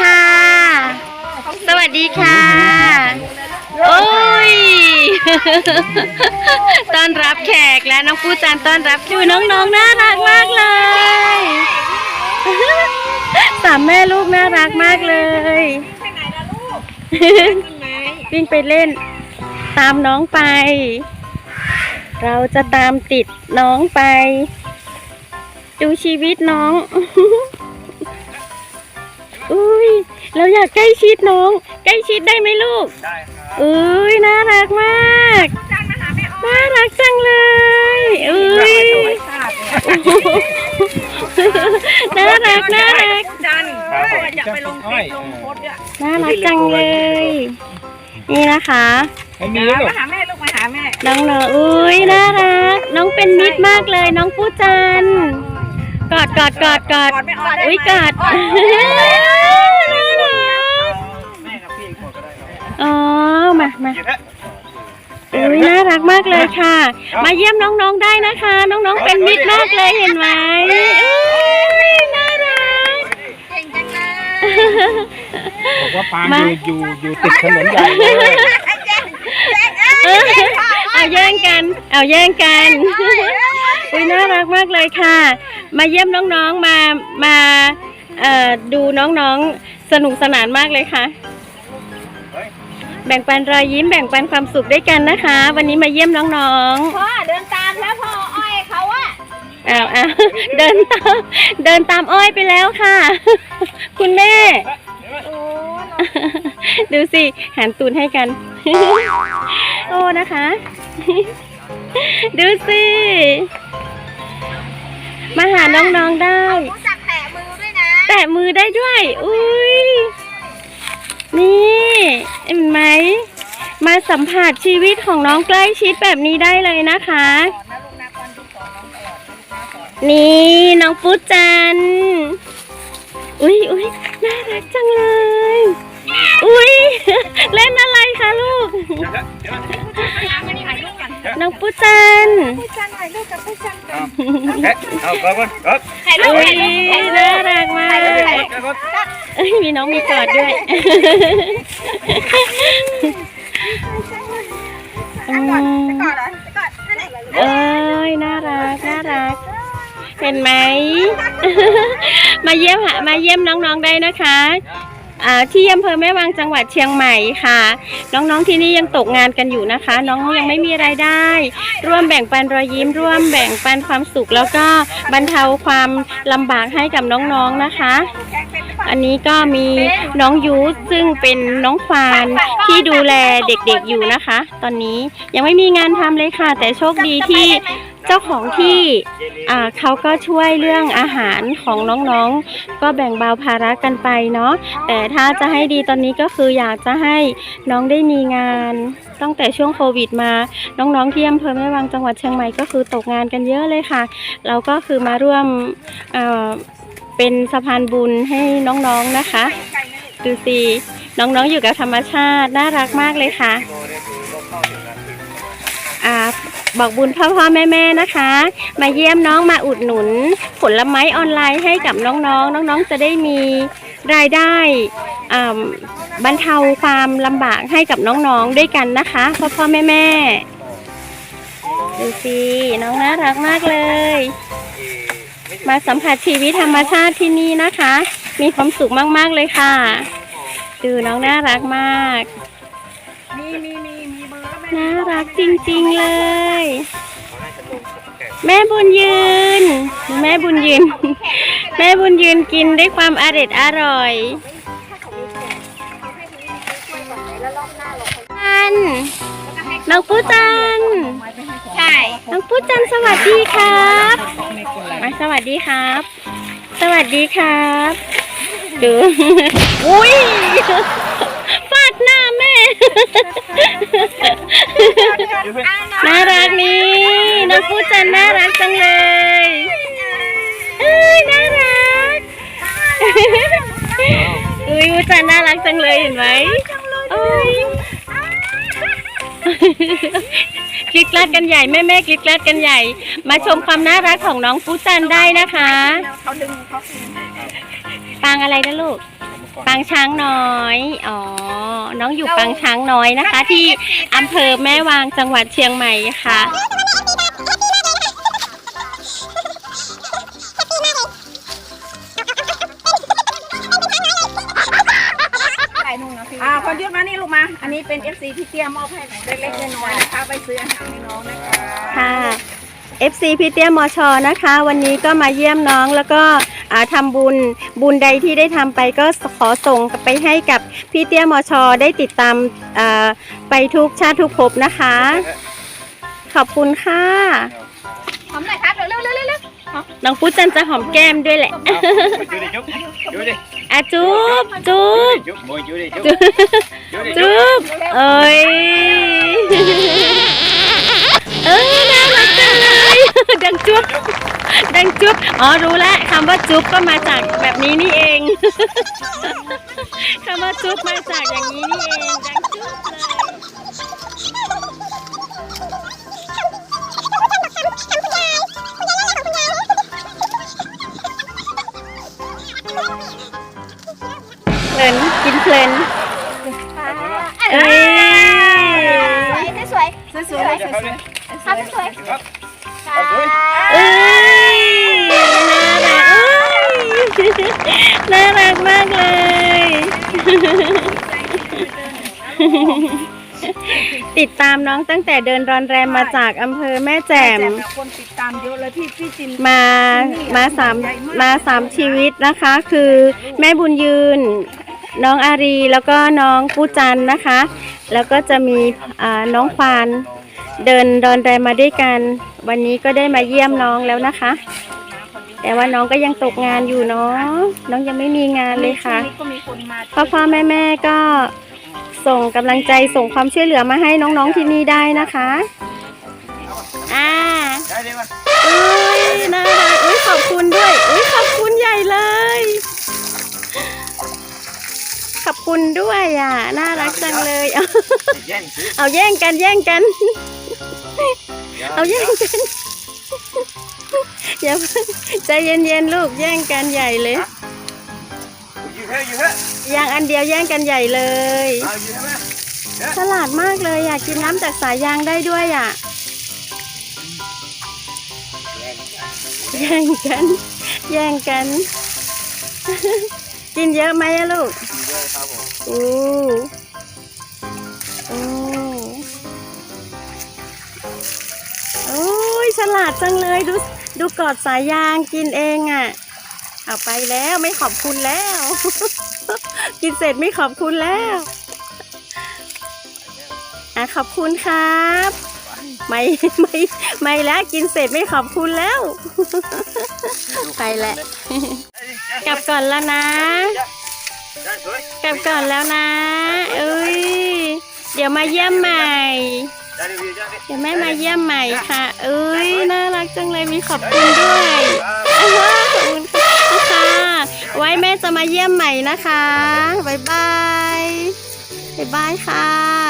ค่ะ สวัสดีค่ะ โอ้ย ต้อนรับแขกและน้องปูจันต้อนรับดูน้องๆน่ารักมากเลย สามแม่ลูกน่ารักมากเลย ไปไหนล่ะลูกต้นไม้วิ่งไปเล่น ตามน้องไป เราจะตามติดน้องไป ดูชีวิตน้อง อุ้ยเราอยากใกล้ชิดน้อง ใกล้ชิดได้ไหมลูก ได้ครับอุ้ยน่ารักมากจันมาหาแม่อ้อยน่ารักจังเลยอุ้ยชาติเนี่ยน่ารักน่ารักจันอยากไปลงคลิปลงโพสต์เนี่ยน่ารักจังเลย นี่นะคะไม่มีแล้วหรอมาหาแม่ลูกมาหาแม่น้องเนอะอุ้ยน่ารัก น้องเป็นมิตรมากเลย น้องผู้จันกอดกอดกอดกอดกอดแม่อ้อยได้ไหมอุ้ยกอด อ๋อ มามาหยิบแล้วอุ้ยน่ารักมากเลยค่ะ มาเยี่ยมน้องๆได้นะคะ น้องๆเป็นมิตรมากเลยเห็นไหมอุ้ยน่ารักเก่งจังเลยบอกว่าปางมาอยู่อยู่อยู่ติดถนนใหญ่เลยเออเอาแย่งกัน เอาแย่งกันอุ้ยน่ารักมากเลยค่ะ มาเยี่ยมน้องๆมามาเอ่อดูน้องๆสนุกสนานมากเลยค่ะ แบ่งปันรอยยิ้มแบ่งปันความสุขด้วยกันนะคะ วันนี้มาเยี่ยมน้องพ่อเดินตามแล้วพ่ออ้อยเขาอะๆอ้าวอ้าวเดินตามเดินตามอ้อยไปแล้วค่ะ คุณแม่ โอ้ดูสิหันตูนให้กัน โอ้นะคะ ดูสิมาหาน้องๆได้ รู้จักแตะมือด้วยนะ แตะมือได้ด้วย อุ้ยนี่ เห็นไหม มาสัมผัสชีวิตของน้องใกล้ชิดแบบนี้ได้เลยนะคะนี่น้องก่อนนะลูกนะสอนนี่น้องปุ๊จัน อุ้ยอุ้ยน่ารักจังเลย อุ้ยเล่นอะไรคะลูก น้องปุ๊จันผู้จันถ่ายรูปกับผู้จันกันแพะเอาก่อนก่อนถ่ายรูปอุ้ยถ่ายรูปน่ารักมากไปก่อนไปก่อนเอ้ยมีน้องมีกอดด้วย อืมก่อนเหรอก่อนนั่นแหละเอ้ยน่ารักน่ารัก เห็นไหม มาเยี่ยมหามาเยี่ยมน้องๆได้นะคะอ่าที่อำเภอแม่วางจังหวัดเชียงใหม่ค่ะ น้องๆที่นี่ยังตกงานกันอยู่นะคะ น้องยังไม่มีรายได้ ร่วมแบ่งปันรอยยิ้ม ร่วมแบ่งปันความสุขแล้วก็บรรเทาความลำบากให้กับน้องๆนะคะ อันนี้ก็มีน้องยูซึ่งเป็นน้องควานที่ดูแลเด็กๆอยู่นะคะ ตอนนี้ยังไม่มีงานทำเลยค่ะ แต่โชคดีที่เจ้าของที่อ่าเขาก็ช่วยเรื่องอาหารของน้องๆ ก็แบ่งเบาภาระกันไปเนาะแต่ถ้าจะให้ดีตอนนี้ก็คืออยากจะให้น้องได้มีงานตั้งแต่ช่วงโควิดมา น้องๆที่อำเภอแม่วางจังหวัดเชียงใหม่ก็คือตกงานกันเยอะเลยค่ะ เราก็คือมาร่วมเอ่อ เป็นสะพานบุญให้น้องๆนะคะ ดูสิน้องๆอยู่กับธรรมชาติน่ารักมากเลยค่ะอ่าบอกบุญพ่อพ่อแม่แม่นะคะ มาเยี่ยมน้องมาอุดหนุน ผลไม้ออนไลน์ให้กับน้องๆ น้องๆจะได้มีรายได้บรรเทาความลำบากให้กับน้องๆด้วยกันนะคะพ่อพ่อแม่แม่ดูสิน้องน่ารักมากเลย มาสัมผัสชีวิตธรรมชาติที่นี่นะคะ มีความสุขมากๆเลยค่ะ ดูน้องน่ารักมาก มีมีมีมีเบอร์แล้วแม่น่ารักจริงๆเลย แม่บุญยืน แม่บุญยืน แม่บุญยืนกินด้วยความอร่อยอร่อยถ้าเขามีแจกเขาให้ทีนี้ช่วยก่อนไหนแล้วรอบหน้าเราค่อยจันน้องปูจัน ใช่น้องปูจันสวัสดีครับมาสวัสดีครับ สวัสดีครับดูอุ้ยฟาดหน้าแม่ น่ารักนี่น้องปูจันน่ารักจังเลยเอ้ยน่ารักอุ้ยปูจันน่ารักจังเลยเห็นไหมโอ้ย กรีดกราดกันใหญ่แม่แม่ๆกรีดกราดกันใหญ่ มาชมความน่ารักของน้องฟูจันได้นะคะเขาดึงเขาดึงปางอะไรนะลูกปางช้างน้อย อ๋อ น้องอยู่ปางช้างน้อยนะคะ ที่อำเภอแม่วางจังหวัดเชียงใหม่ค่ะ นี้เป็น FC ที่เตี้ยมอบให้เล็กๆน้อยๆนะคะไปซื้ออาหารให้น้องนะคะค่ะ FC พี่เตี้ยมชนะคะ วันนี้ก็มาเยี่ยมน้องแล้วก็อ่าทำบุญบุญใดที่ได้ทำไปก็ขอส่งไปให้กับพี่เตี้ยมชได้ติดตามอ่าไปทุกชาติทุกภพนะคะ ขอบคุณค่ะหอมหน่อยครับเร็วเร็วเร็วเร็วน้องปุ๊จันจะหอมแก้มด้วยแหละ chú đi chút chú đi อะจุ๊บจุ๊บ chút mời chú đi chút จุ๊บ chú đi จุ๊บเอ้ยเอ้ยน่ารักจังเลยดังจุ๊บดังจุ๊บอ๋อรู้แล้วคำว่าจุ๊บก็มาจากแบบนี้นี่เองคำว่าจุ๊บมาจากอย่างนี้นี่เองดังจุ๊บเลย เอ้ยสวยสวยสวยๆ Dạ, สวยครับสวย Up. ค่ะเอ้ยน่ารักเอ้ยน่ารักมากเลยติดตามน้องตั้งแต่เดินรอนแรมมาจากอำเภอแม่แจ่มแจ่มนะคนติดตามเยอะเลยพี่พี่จินมามาสามมาสามชีวิตนะคะ คือแม่บุญยืน น้องอารีแล้วก็น้องปูจันนะคะ แล้วก็จะมีอ่าน้องควานเดินดอนแรมมาด้วยกัน วันนี้ก็ได้มาเยี่ยมน้องแล้วนะคะ แต่ว่าน้องก็ยังตกงานอยู่เนาะน้องยังไม่มีงานเลยค่ะช่วงนี้ก็มีคนมาพ่อพ่อแม่แม่ก็ส่งกำลังใจส่งความช่วยเหลือมาให้น้องๆที่นี่ได้นะคะอ่า Đây đi mà. อุ้ยน่ารักอุ้ยขอบคุณด้วยอุ้ยขอบคุณใหญ่เลย คุณด้วยอะ น่ารักจังเลย เอา Dành xíu. เอาแย่งกันแย่งกัน Dạ, เอาแย่งกันอย่าเพิ่งใจเย็นๆลูกแย่งกันใหญ่เลย Dư thế, dư thế. อย่างอันเดียวแย่งกันใหญ่เลย À, dư thế mà. ฉลาดมากเลยอะกินน้ำจากสายยางได้ด้วยอะแย่งกัน แย่งกัน กินเยอะไหมอะลูก Dư thế, sao bộ. อู้อู้โอ้ยฉลาดจังเลยดูดูกอดสายยางกินเองอะ เอาไปแล้วไม่ขอบคุณแล้ว กินเสร็จไม่ขอบคุณแล้วอะขอบคุณครับไม่ไม่ไม่แล้วกินเสร็จไม่ขอบคุณแล้ว ไปแล้ว กลับก่อนแล้วนะ กลับก่อนแล้วนะ เอ้ย เดี๋ยวมาเยี่ยมใหม่ เดี๋ยวแม่มาเยี่ยมใหม่ค่ะ เอ้ย น่ารักจังเลยมีขอบคุณด้วยอ้าขอบคุณค่ะ ไว้แม่จะมาเยี่ยมใหม่นะคะ บ๊ายบาย บ๊ายบายค่ะ